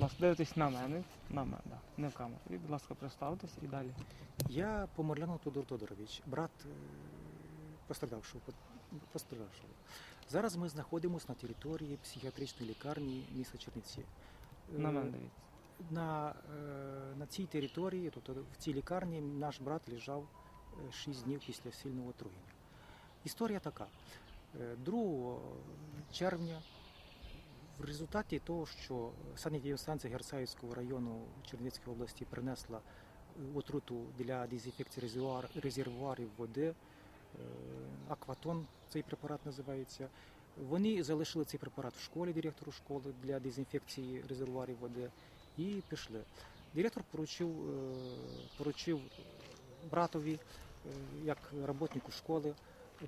Будь ласка, дивитесь на мене. На мене, да. не в камеру. І, будь ласка, представтесь і далі. Я Поморлянов Тодор Тодорович, брат е, пострадавшого. пострадавшого. Зараз ми знаходимося на території психіатричної лікарні міста Чернівці. Е, На мене дивіться. На, е, на цій території, тобто в цій лікарні, наш брат лежав 6 днів після сильного отруєння. Історія така. Е, 2 червня в результаті того, що санепідемстанція Герцаївського району Чернівецької області принесла е, отруту для дезінфекції резервуар, резервуарів води, е, акватон цей препарат називається. Вони залишили цей препарат в школі, директору школи для дезінфекції резервуарів води і пішли. Директор поручив, е, поручив братові, як роботнику школи,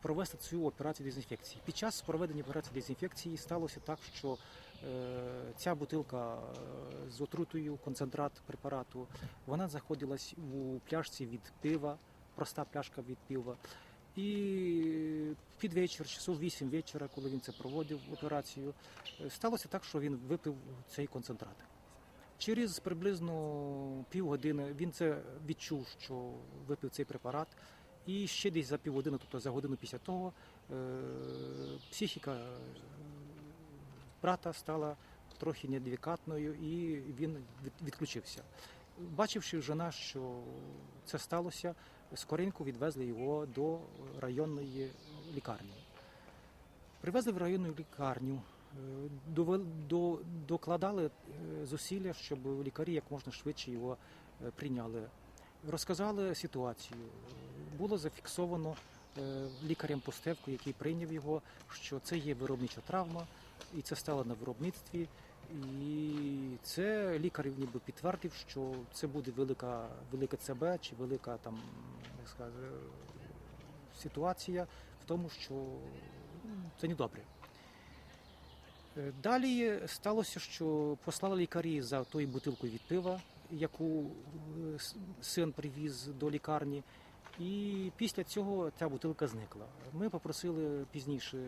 провести цю операцію дезінфекції. Під час проведення операції дезінфекції сталося так, що е, ця бутилка е, з отрутою, концентрат препарату, вона знаходилась у пляшці від пива, проста пляшка від пива. І під вечір, часов 8 вечора, коли він це проводив операцію, е, сталося так, що він випив цей концентрат. Через приблизно півгодини він це відчув, що випив цей препарат. І ще десь за півгодини, тобто за годину після того, е, психіка е, брата стала трохи неадекватною і він відключився. Бачивши жена, що це сталося, скоренько відвезли його до районної лікарні. Привезли в районну лікарню, е, докладали зусилля, щоб лікарі як можна швидше його прийняли. Розказали ситуацію. Було зафіксовано е, лікарем Постевку, який прийняв його, що це є виробнича травма, і це стало на виробництві. І це лікар ніби підтвердив, що це буде велика, велика ЦБ чи велика там, як скаже, ситуація в тому, що ну, це недобре. Е, Далі сталося, що послали лікарі за тою бутилкою від пива, яку е, син привіз до лікарні. І після цього ця бутилка зникла. Ми попросили пізніше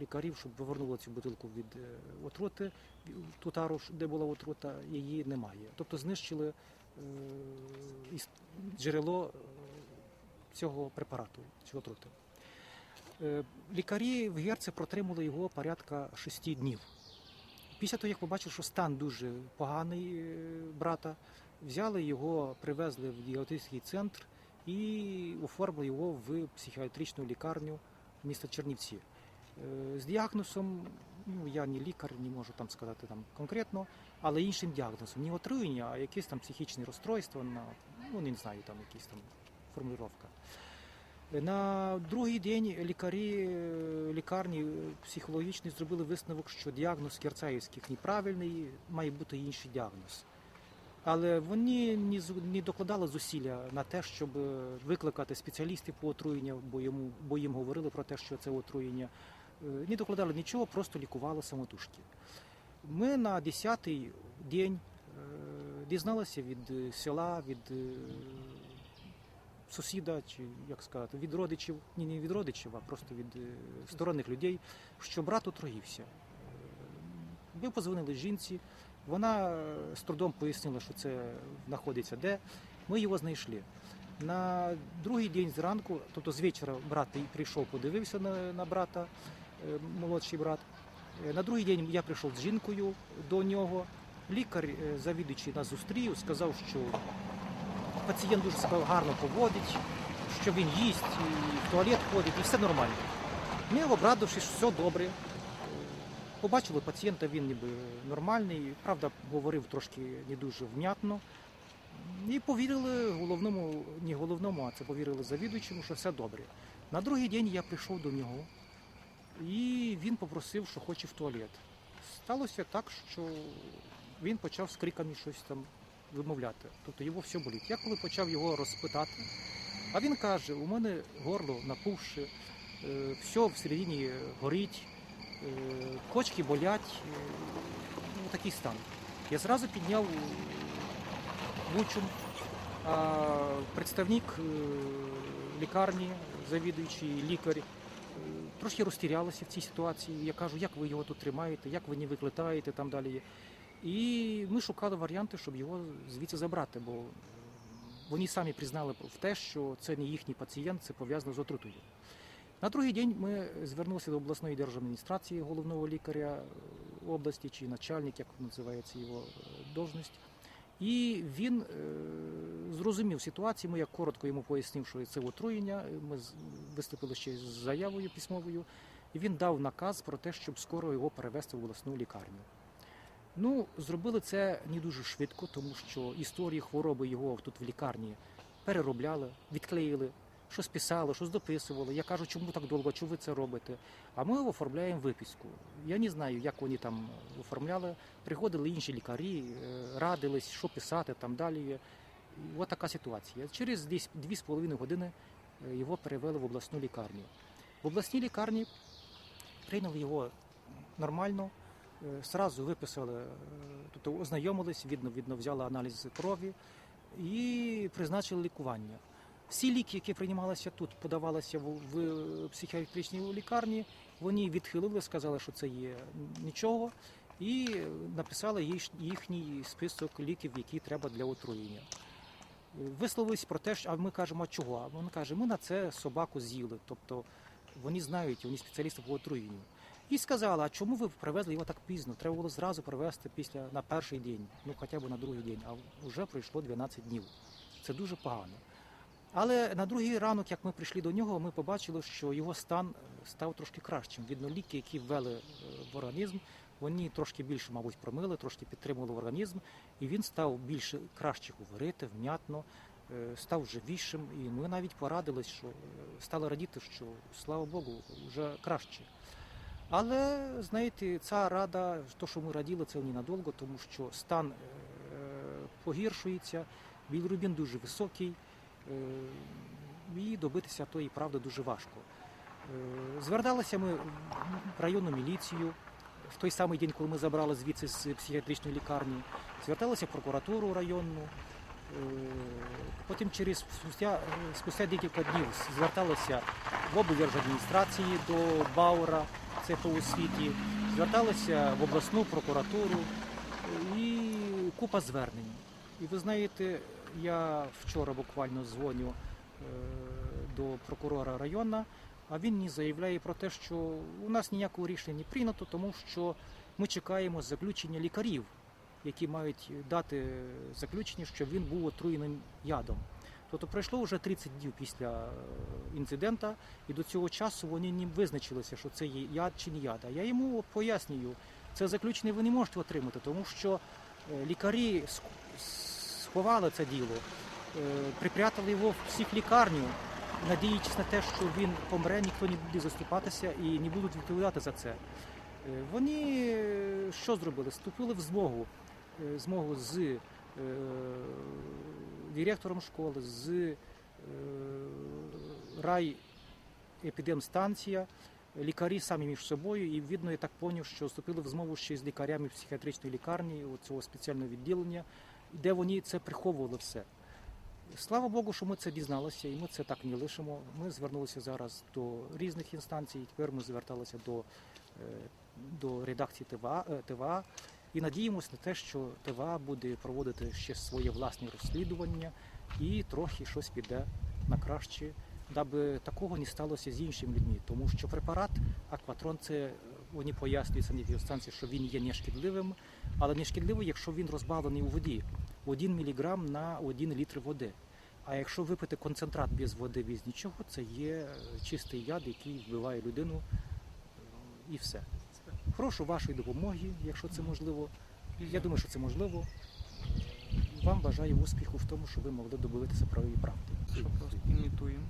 лікарів, щоб повернули цю бутилку від е, отрути, ту тару, де була отрута, її немає. Тобто знищили е, джерело е, цього препарату, цього отрути. Лікарі в Герце протримали його порядка шести днів. Після того, як побачили, що стан дуже поганий брата, взяли його, привезли в діагностичний центр і оформили його в психіатричну лікарню міста Чернівці. Е, З діагнозом, ну я не лікар, не можу там сказати там конкретно, але іншим діагнозом. Не отруєння, а якесь там психічне розстройство, на, ну не знаю, там якісь там формулювання. На другий день лікарі е, лікарні психологічні зробили висновок, що діагноз Керцаївських неправильний, має бути інший діагноз. Але вони не, докладали зусилля на те, щоб е, викликати спеціалістів по отруєнню, бо, йому, бо їм говорили про те, що це отруєння. Е, Не докладали нічого, просто лікували самотужки. Ми на 10-й день е, дізналися від села, від сусіда, чи як сказати, від родичів, ні, не від родичів, а просто від сторонних людей, що брат отруївся. Ми позвонили жінці, вона е, з трудом пояснила, що це знаходиться де. Ми його знайшли. На другий день зранку, тобто з вечора брат прийшов, подивився на, на брата, е, молодший брат. Е, На другий день я прийшов з жінкою до нього. Лікар, завідуючий нас зустрів, сказав, що пацієнт дуже себе гарно поводить, що він їсть, і в туалет ходить, і все нормально. Ми, обрадившись, що все добре. Побачили пацієнта, він ніби нормальний, правда, говорив трошки не дуже внятно. І повірили головному, не головному, а це повірили завідуючому, що все добре. На другий день я прийшов до нього, і він попросив, що хоче в туалет. Сталося так, що він почав з криками щось там вимовляти. Тобто його все болить. Я коли почав його розпитати, а він каже: у мене горло напухше, е, все всередині горить, кочки болять, е, ну, такий стан. Я зразу підняв бучум, а представник е, лікарні, завідуючий лікар, е, трошки розтірялися в цій ситуації. Я кажу, як ви його тут тримаєте, як ви не викликаєте там далі. І ми шукали варіанти, щоб його звідси забрати, бо вони самі признали в те, що це не їхній пацієнт, це пов'язано з отрутою. На другий день ми звернулися до обласної держадміністрації головного лікаря е, області чи начальник, як називається його е, должність. І він е, зрозумів ситуацію. Ми я коротко йому пояснив, що це отруєння. Ми виступили ще з заявою письмовою, і він дав наказ про те, щоб скоро його перевести в обласну лікарню. Ну, зробили це не дуже швидко, тому що історії хвороби його тут в лікарні переробляли, відклеїли, щось писали, щось дописували. Я кажу, чому так довго, чому ви це робите? А ми оформляємо виписку. Я не знаю, як вони там оформляли. Приходили інші лікарі, е, радились, що писати там далі. І от така ситуація. Через десь 2,5 години е, його перевели в обласну лікарню. В обласній лікарні прийняли його нормально, е, сразу виписали, е, тобто ознайомились, видно, видно, взяли аналіз крові і призначили лікування. Всі ліки, які приймалися тут, подавалися в, психіатричній лікарні, вони відхилили, сказали, що це є нічого, і написали їхній список ліків, які треба для отруєння. Висловились про те, що а ми кажемо, а чого? А він каже, ми на це собаку з'їли. Тобто вони знають, вони спеціалісти по отруєнню. І сказали, а чому ви привезли його так пізно? Треба було зразу привезти після на перший день, ну хоча б на другий день, а вже пройшло 12 днів. Це дуже погано. Але на другий ранок, як ми прийшли до нього, ми побачили, що його стан е, став трошки кращим. Видно, ліки, які ввели е, в організм, вони трошки більше, мабуть, промили, трошки підтримували організм, і він став більше краще говорити, внятно, е, став живішим. І ми навіть порадились, що стали радіти, що слава Богу, вже краще. Але знаєте, ця рада, то, що ми раділи, це ненадовго, тому що стан погіршується, білірубін дуже високий, і добитися тої правди дуже важко. Е, Зверталися ми в районну міліцію в той самий день, коли ми забрали звідси з психіатричної лікарні, зверталися в прокуратуру районну. Е, Потім через спустя, е, спустя декілька днів зверталися в облдержадміністрації до Баура, це по освіті, зверталися в обласну прокуратуру е, і купа звернень. І ви знаєте, я вчора буквально дзвоню е, до прокурора району, а він мені заявляє про те, що у нас ніякого рішення не прийнято, тому що ми чекаємо заключення лікарів, які мають дати заключення, що він був отруєним ядом. Тобто пройшло вже 30 днів після е, інцидента, і до цього часу вони не визначилися, що це є яд чи не яд. А я йому пояснюю, це заключення ви не можете отримати, тому що е, лікарі сх- це діло, е, припрятали його в психлікарню, надіючись на те, що він помре, ніхто не буде заступатися і не будуть відповідати за це. Е, Вони е, що зробили? Вступили в змогу, змогу з директором школи, з рай епідемстанція, лікарі самі між собою, і видно, я так поняв, що вступили в змову ще з лікарями психіатричної лікарні, цього спеціального відділення, де вони це приховували все. Слава Богу, що ми це дізналися, і ми це так не лишимо. Ми звернулися зараз до різних інстанцій. Тепер ми зверталися до, е, до редакції ТВА, е, ТВА і надіємося на те, що ТВА буде проводити ще своє власне розслідування і трохи щось піде на краще, даби такого не сталося з іншими людьми. Тому що препарат Акватрон це е, вони пояснюють самі інстанції, що він є нешкідливим, але нешкідливий, якщо він розбавлений у воді. 1 мг на 1 літр води. А якщо випити концентрат без води, без нічого, це є е, чистий яд, який вбиває людину е, і все. Прошу вашої допомоги, якщо це можливо. Я думаю, що це можливо. Вам бажаю успіху в тому, що ви могли добитися правої правди. Що просто імітуємо.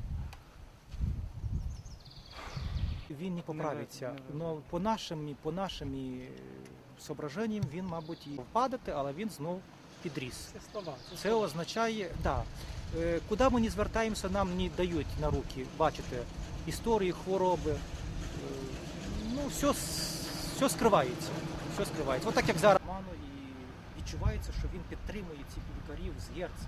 Він не поправиться. Але по нашим, по нашим е, соображенням він, мабуть, і впадати, але він знов підріс. Це слова. Це означає, да, е, куди ми не звертаємося, нам не дають на руки, бачите, історії, хвороби. Е, Ну, все, все скривається. Все скривається. Отак як зараз і відчувається, що він підтримує цих лікарів з Герце.